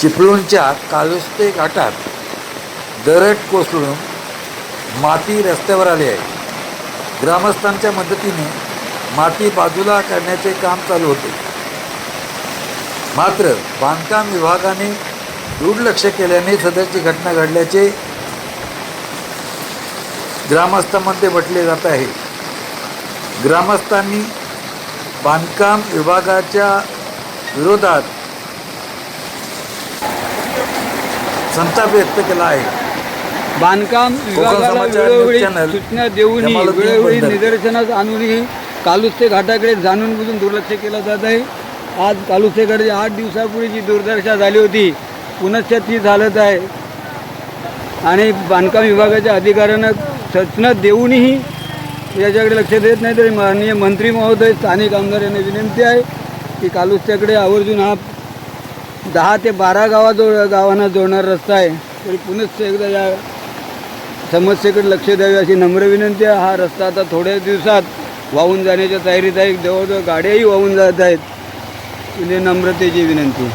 चिपळूणच्या कालुस्ते घाटात दरड कोसळून माती रस्त्यावर आली आहे. ग्रामस्थांच्या मदतीने माती बाजूला करण्याचे काम चालू होते. मात्र बांधकाम विभागाने दुर्लक्ष केल्याने सदरची घटना घडल्याचे ग्रामस्थांमध्ये म्हटले जात आहे. ग्रामस्थांनी बांधकाम विभागाच्या विरोधात संताप व्यक्त केला आहे. बांधकाम विभागाला समाचार वेळोवेळी चॅनल सूचना देऊनही जमालुद्दीन वेळोवेळी बंदर. निदर्शनास आणूनही कालुस्ते घाटाकडे जाणून बुजून दुर्लक्ष केलं जात आहे. आज कालुस्तेकडे आठ दिवसापूर्वी जी दुर्दशा झाली होती पुनश्च ती झालत आहे. आणि बांधकाम विभागाच्या अधिकाऱ्यांना सूचना देऊनही याच्याकडे लक्ष देत नाही तरी माननीय मंत्री महोदय स्थानिक आमदार यांना विनंती आहे की कालुस्त्याकडे आवर्जून हा दहा ते बारा गावा जो गावांना जोडणारा रस्ता आहे तरी पुनश्च एकदा या समस्येकडे लक्ष द्यावे अशी नम्र विनंती आहे. हा रस्ता आता थोड्या दिवसात वाहून जाण्याच्या तयारीत आहे. जवळजवळ गाड्याही वाहून जात आहेत. म्हणजे नम्रतेची विनंती.